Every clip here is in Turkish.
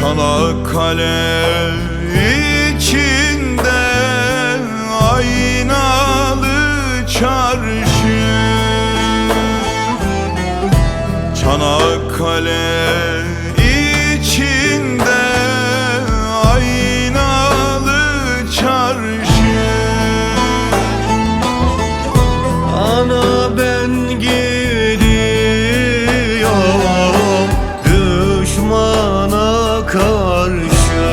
Çanakkale içinde aynalı çarşı. Çanakkale gidiyorum düşmana karşı.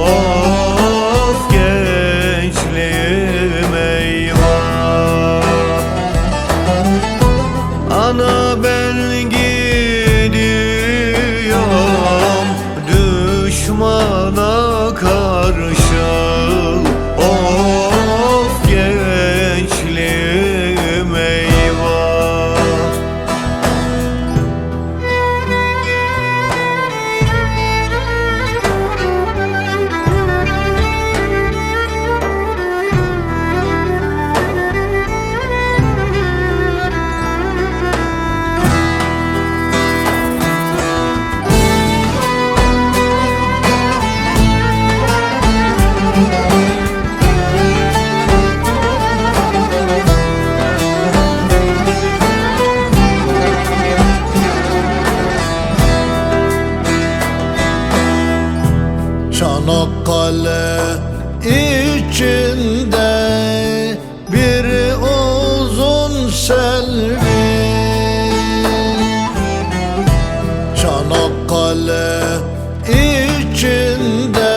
Of gençliğim eyvah. Ana ben gidiyorum düşmana karşı. Çanakkale içinde bir uzun selvi Çanakkale içinde